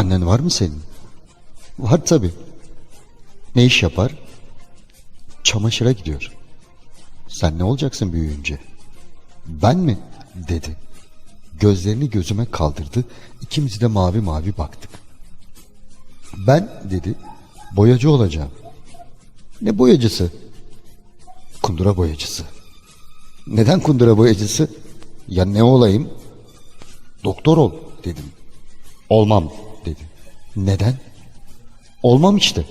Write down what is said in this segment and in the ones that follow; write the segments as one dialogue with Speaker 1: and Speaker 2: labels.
Speaker 1: Annen var mı senin? Var tabi. Ne iş yapar? Çamaşıra gidiyor. Sen ne olacaksın büyüyünce? Ben mi? dedi. Gözlerini gözüme kaldırdı. İkimiz de mavi mavi baktık. Ben dedi boyacı olacağım. Ne boyacısı? Kundura boyacısı. Neden kundura boyacısı? Ya ne olayım? Doktor ol dedim. Olmam dedi. Neden? Olmam işte.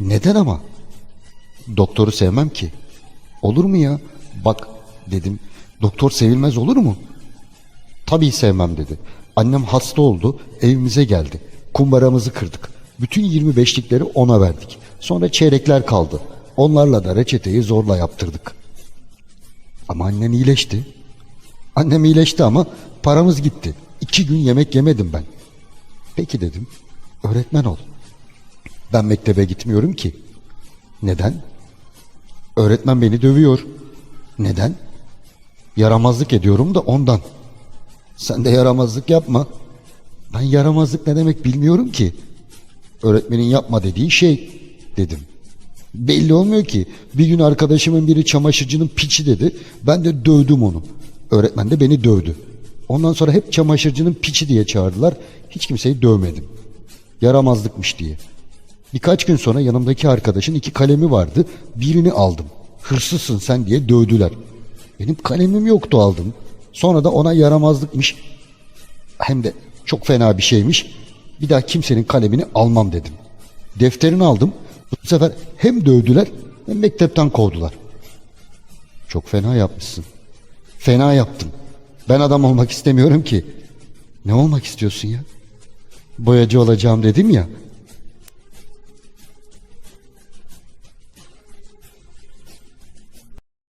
Speaker 1: Neden ama? Doktoru sevmem ki. Olur mu ya? Bak dedim. Doktor sevilmez olur mu? Tabii sevmem dedi. Annem hasta oldu, evimize geldi. Kumbaramızı kırdık. Bütün 25'likleri ona verdik. Sonra çeyrekler kaldı. Onlarla da reçeteyi zorla yaptırdık. Ama annen iyileşti. Annem iyileşti ama paramız gitti. İki gün yemek yemedim ben. Peki dedim. Öğretmen ol. Ben mektebe gitmiyorum ki. Neden? Öğretmen beni dövüyor. Neden? Yaramazlık ediyorum da ondan. Sen de yaramazlık yapma. Ben yaramazlık ne demek bilmiyorum ki. Öğretmenin yapma dediği şey dedim. Belli olmuyor ki. Bir gün arkadaşımın biri çamaşırcının piçi dedi. Ben de dövdüm onu. Öğretmen de beni dövdü. Ondan sonra hep çamaşırcının piçi diye çağırdılar. Hiç kimseyi dövmedim. Yaramazlıkmış diye. Birkaç gün sonra yanımdaki arkadaşın iki kalemi vardı. Birini aldım. Hırsızsın sen diye dövdüler. Benim kalemim yoktu aldım. Sonra da ona yaramazlıkmış. Hem de çok fena bir şeymiş. Bir daha kimsenin kalemini almam dedim. Defterini aldım. Bu sefer hem dövdüler hem mektepten kovdular. Çok fena yapmışsın. Fena yaptın. Ben adam olmak istemiyorum ki. Ne olmak istiyorsun ya? Boyacı olacağım dedim ya.